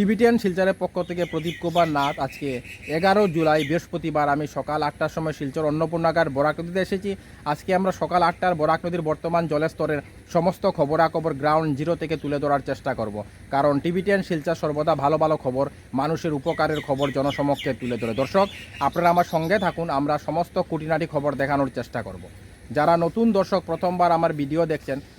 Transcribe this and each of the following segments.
Tibetan শিলচরের পক্ষ থেকে প্রদীপ কুমার নাথ আজকে এগারো জুলাই, বৃহস্পতিবার। আমি সকাল আটটার সময় শিলচর অন্নপূর্ণাগার বরাক নদীতে এসেছি। আজকে আমরা সকাল আটটার বরাক নদীর বর্তমান জলস্তরের সমস্ত খবরাখবর গ্রাউন্ড জিরো থেকে তুলে ধরার চেষ্টা করব। কারণ টিবিটিয়ান শিলচর সর্বদা ভালো ভালো খবর, মানুষের উপকারের খবর জনসমক্ষে তুলে ধরে। দর্শক, আপনারা আমার সঙ্গে থাকুন, আমরা সমস্ত কুটিনাটি খবর দেখানোর চেষ্টা করব। যারা নতুন দর্শক, প্রথমবার আমার ভিডিও দেখছেন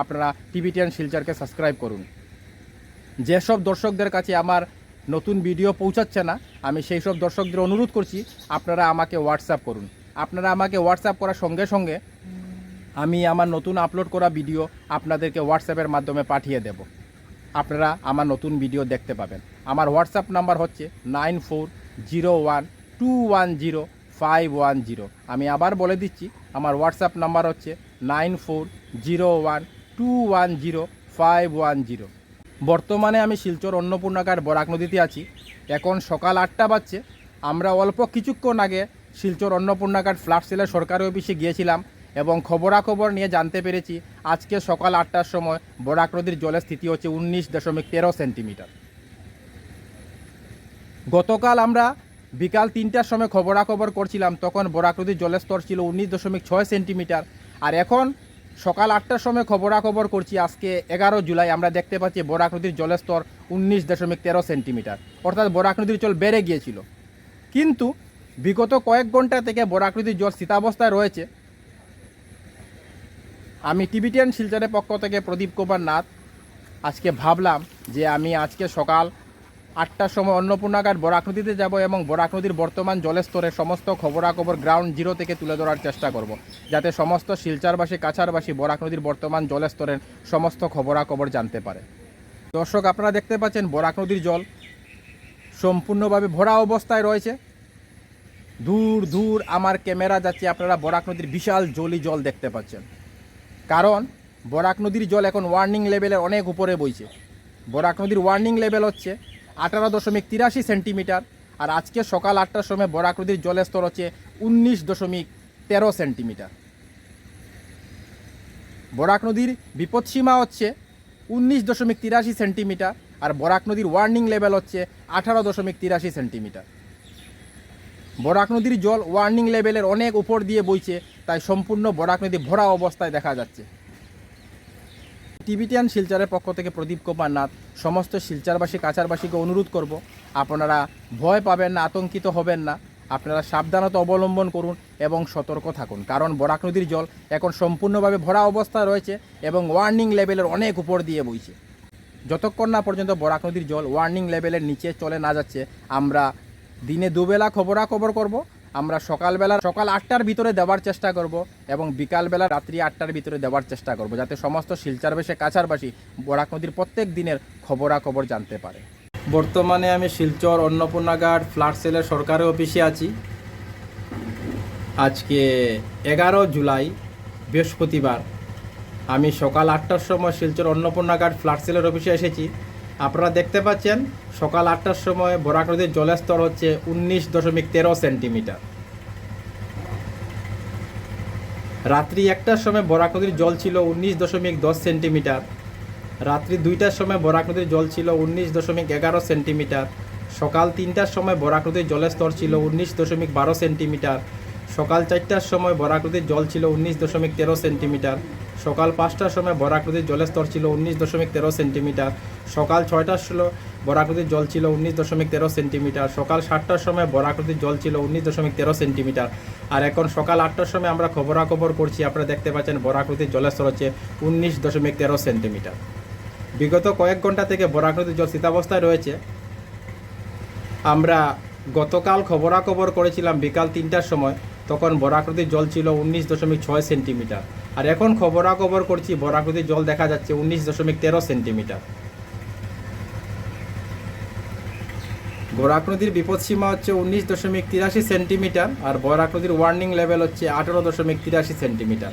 আপনারা টিভি টেন শিলচারকে সাবস্ক্রাইব করুন। যেসব দর্শকদের কাছে আমার নতুন ভিডিও পৌঁছাচ্ছে না, আমি সেই সব দর্শকদের অনুরোধ করছি, আপনারা আমাকে হোয়াটসঅ্যাপ করুন। আপনারা আমাকে হোয়াটসঅ্যাপ করার সঙ্গে সঙ্গে আমি আমার নতুন আপলোড করা ভিডিও আপনাদেরকে হোয়াটসঅ্যাপের মাধ্যমে পাঠিয়ে দেব। আপনারা আমার নতুন ভিডিও দেখতে পাবেন। আমার হোয়াটসঅ্যাপ নাম্বার হচ্ছে nine four zero one two one zero five one zero. আমি আবার বলে দিচ্ছি, আমার হোয়াটসঅ্যাপ নাম্বার হচ্ছে nine four zero one two one zero five one zero বর্তমানে আমি শিলচর অন্নপূর্ণাকার বরাক নদীতে আছি। এখন সকাল আটটা বাজছে। আমরা অল্প কিছুক্ষণ আগে শিলচর অন্নপূর্ণাকার ফ্ল্যাট সেলের সরকারি অফিসে গিয়েছিলাম এবং খবরাখবর নিয়ে জানতে পেরেছি, আজকে সকাল আটটার সময় বরাক নদীর জলের স্থিতি হচ্ছে উনিশ দশমিক তেরো সেন্টিমিটার। গতকাল আমরা বিকাল তিনটার সময় খবরাখবর করছিলাম, তখন বরাক নদীর জলের স্তর ছিল উনিশ দশমিক ছয় সেন্টিমিটার। আর এখন সকাল আটটার সময় খবরাখবর করছি। আজকে এগারো জুলাই, আমরা দেখতে পাচ্ছি বরাক নদীর জলের স্তর উনিশ দশমিক তেরো সেন্টিমিটার। অর্থাৎ বরাক নদীর জল বেড়ে গিয়েছিল। কিন্তু বিগত কয়েক ঘণ্টা থেকে বরাক নদীর জল স্থিতাবস্থায় রয়েছে। আমি টিবিটিয়ান শিলচরের পক্ষ থেকে প্রদীপ কুমার নাথ। আজকে ভাবলাম যে আমি আজকে সকাল আটটার সময় অন্নপূর্ণাগার, বরাক নদীতে যাব এবং বরাক নদীর বর্তমান জলস্তরের সমস্ত খবরাখবর গ্রাউন্ড জিরো থেকে তুলে ধরার চেষ্টা করব, যাতে সমস্ত শিলচারবাসী কাছারবাসী বরাক নদীর বর্তমান জলস্তরের সমস্ত খবরাখবর জানতে পারে। দর্শক, আপনারা দেখতে পাচ্ছেন বরাক নদীর জল সম্পূর্ণভাবে ভরা অবস্থায় রয়েছে। দূর দূর আমার ক্যামেরা যাচ্ছে, আপনারা বরাক নদীর বিশাল জলি জল দেখতে পাচ্ছেন। কারণ বরাক নদীর জল এখন ওয়ার্নিং লেভেলের অনেক উপরে বইছে। বরাক নদীর ওয়ার্নিং লেভেল হচ্ছে আঠারো দশমিক তিরাশি সেন্টিমিটার আর আজকে সকাল আটটার সময় বরাক নদীর জলের স্তর হচ্ছে উনিশ দশমিক তেরো সেন্টিমিটার। বরাক নদীর বিপদসীমা হচ্ছে উনিশ দশমিক তিরাশি সেন্টিমিটার আর বরাক নদীর ওয়ার্নিং লেভেল হচ্ছে আঠারো দশমিক তিরাশি সেন্টিমিটার। বরাক নদীর জল ওয়ার্নিং লেভেলের অনেক উপর দিয়ে বইছে, তাই সম্পূর্ণ বরাক নদী ভরা অবস্থায় দেখা যাচ্ছে। টিবিটিয়ান শিলচারের পক্ষ থেকে প্রদীপ কুমার নাথ, সমস্ত শিলচারবাসী কাছারবাসীকে অনুরোধ করব, আপনারা ভয় পাবেন না, আতঙ্কিত হবেন না। আপনারা সাবধানতা অবলম্বন করুন এবং সতর্ক থাকুন, কারণ বরাক নদীর জল এখন সম্পূর্ণভাবে ভরা অবস্থায় রয়েছে এবং ওয়ার্নিং লেভেলের অনেক উপর দিয়ে বইছে। যতক্ষণ না পর্যন্ত বরাক নদীর জল ওয়ার্নিং লেভেলের নিচে চলে না যাচ্ছে, আমরা দিনে দুবেলা খবরাখবর করব আমরা সকালবেলা, সকাল আটটার ভিতরে দেওয়ার চেষ্টা করব এবং বিকালবেলা রাত্রি আটটার ভিতরে দেওয়ার চেষ্টা করব যাতে সমস্ত শিলচারবাসী কাছারবাসী, বরাক নদীর প্রত্যেক দিনের খবরাখবর জানতে পারে। বর্তমানে আমি শিলচর অন্নপূর্ণাঘাট ফ্ল্যাট সেলের সরকারি অফিসে আছি। আজকে এগারো জুলাই, বৃহস্পতিবার। আমি সকাল আটটার সময় শিলচর অন্নপূর্ণাঘাট ফ্ল্যাট সেলের অফিসে এসেছি। আপনারা দেখতে পাচ্ছেন, সকাল আটটার সময় বরাক নদীর জলের স্তর হচ্ছে উনিশ দশমিক তেরো সেন্টিমিটার। রাত্রি একটার সময় বরাক নদীর জল ছিল উনিশ দশমিক দশ সেন্টিমিটার। রাত্রি দুইটার সময় বরাক নদীর জল ছিল উনিশ দশমিক এগারো সেন্টিমিটার। সকাল তিনটার সময় বরাক নদীর জলের স্তর ছিল উনিশ দশমিক বারো সেন্টিমিটার। সকাল চারটার সময় বরাক নদীর জল ছিল উনিশ দশমিক তেরো সেন্টিমিটার। সকাল পাঁচটার সময় বরাকৃতির জলের স্তর ছিল উনিশ দশমিক তেরো সেন্টিমিটার। সকাল ছয়টার ষোলো বরাকৃতির জল ছিল উনিশ দশমিক তেরো সেন্টিমিটার। সকাল সাতটার সময় বরাকৃতির জল ছিল উনিশ দশমিক তেরো সেন্টিমিটার। আর এখন সকাল আটটার সময় আমরা খবরাখবর করছি আপনারা দেখতে পাচ্ছেন বরাকৃতির জলের স্তর হচ্ছে উনিশ দশমিক তেরো সেন্টিমিটার। বিগত কয়েক ঘণ্টা থেকে বরাক নদীর জল স্থিতাবস্থায় রয়েছে। আমরা গতকাল খবরাখবর করেছিলাম বিকাল তিনটার সময়। তখন বরাক নদীর জল ছিল উনিশ দশমিক ছয় সেন্টিমিটার। আর এখন খবরাখবর করছি বরাক নদীর জল দেখা যাচ্ছে উনিশ দশমিক তেরো সেন্টিমিটার। বরাক নদীর বিপদসীমা হচ্ছে উনিশ দশমিক তিরাশি সেন্টিমিটার আর বরাক নদীর ওয়ার্নিং লেভেল হচ্ছে আঠারো দশমিক তিরাশি সেন্টিমিটার।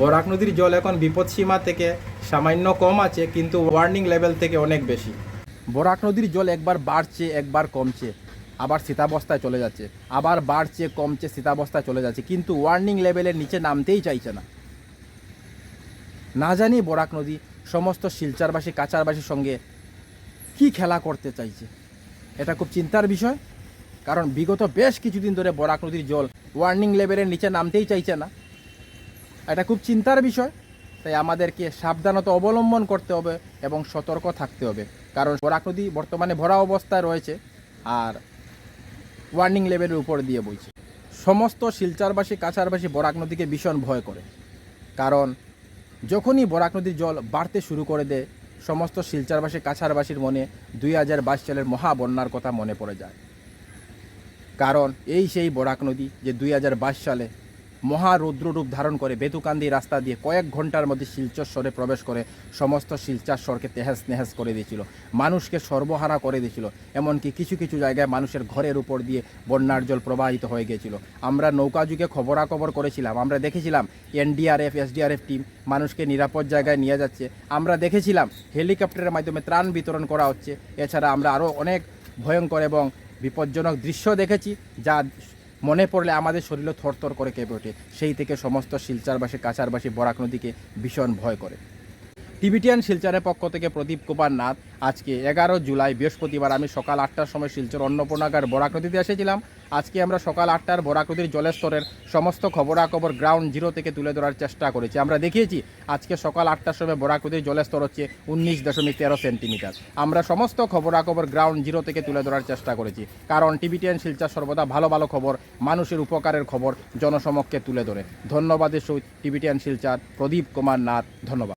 বরাক নদীর জল এখন বিপদসীমা থেকে সামান্য কম আছে, কিন্তু ওয়ার্নিং লেভেল থেকে অনেক বেশি। বরাক নদীর জল একবার বাড়ছে, একবার কমছে। আবার স্থিতাবস্থায় চলে যাচ্ছে, আবার বাড়ছে, কমছে, স্থিতাবস্থায় চলে যাচ্ছে, কিন্তু ওয়ার্নিং লেভেলের নিচে নামতেই চাইছে না। না জানি বরাক নদী সমস্ত শিলচারবাসী কাচারবাসীর সঙ্গে কি খেলা করতে চাইছে। এটা খুব চিন্তার বিষয়, কারণ বিগত বেশ কিছুদিন ধরে বরাক নদীর জল ওয়ার্নিং লেভেলের নিচে নামতেই চাইছে না। এটা খুব চিন্তার বিষয়, তাই আমাদেরকে সাবধানতা অবলম্বন করতে হবে এবং সতর্ক থাকতে হবে, কারণ বরাক নদী বর্তমানে ভরা অবস্থায় রয়েছে, আর ওয়ার্নিং লেভেলের উপর দিয়ে বইছে। সমস্ত শিলচারবাসী, কাছারবাসী বরাক নদীকে ভীষণ ভয় করে। কারণ, যখনই বরাক নদীর জল বাড়তে শুরু করে দেয়, সমস্ত শিলচারবাসী, কাছারবাসীর মনে দুই হাজার বাইশ সালের মহাবন্যার কথা মনে পড়ে যায়। কারণ, এই সেই বরাক নদী যে দুই হাজার বাইশ সালে মহারৌদ্র রূপ ধারণ করে বেতুকান্দি রাস্তা দিয়ে কয়েক ঘণ্টার মধ্যে শিলচর স্বরে প্রবেশ করে সমস্ত শিলচার স্বরকে তেহাস নেহাস করে দিয়েছিল। মানুষকে সর্বহারা করে দিয়েছিল। এমনকি কিছু কিছু জায়গায় মানুষের ঘরের উপর দিয়ে বন্যার জল প্রবাহিত হয়ে গিয়েছিল। আমরা নৌকা যুগে খবরাখবর করেছিলাম। আমরা দেখেছিলাম এনডিআরএফ, এসডিআরএফ টিম মানুষকে নিরাপদ জায়গায় নিয়ে যাচ্ছে। আমরা দেখেছিলাম হেলিকপ্টারের মাধ্যমে ত্রাণ বিতরণ করা হচ্ছে। এছাড়া আমরা আরও অনেক ভয়ঙ্কর এবং বিপজ্জনক দৃশ্য দেখেছি, যা মনে পড়লে আমাদের শরীরও থরথর করে কেঁপে ওঠে। সেই থেকে সমস্ত শিলচারবাসী, কাছারবাসী, বরাক নদীকে ভীষণ ভয় করে। টিবিটিয়ান শিলচারের পক্ষ থেকে প্রদীপ কুমার নাথ, আজকে এগারো জুলাই, বৃহস্পতিবার। আমি সকাল আটটার সময় শিলচর অন্নপূর্ণাগার বরাক নদীতে এসেছিলাম। আজকে আমরা সকাল আটটার বরাক নদীর জলের স্তরের সমস্ত খবরাখবর গ্রাউন্ড জিরো থেকে তুলে ধরার চেষ্টা করেছি। আমরা দেখিয়েছি, আজকে সকাল আটটার সময় বরাক নদীর জলের স্তর হচ্ছে উনিশ দশমিক তেরো সেন্টিমিটার। আমরা সমস্ত খবরাখবর গ্রাউন্ড জিরো থেকে তুলে ধরার চেষ্টা করেছি। কারণ টিবিটিয়ান শিলচর সর্বদা ভালো ভালো খবর, মানুষের উপকারের খবর, জনসমক্ষে তুলে ধরে। ধন্যবাদের সহিত টিবিটিয়ান শিলচার, প্রদীপ কুমার নাথ, ধন্যবাদ।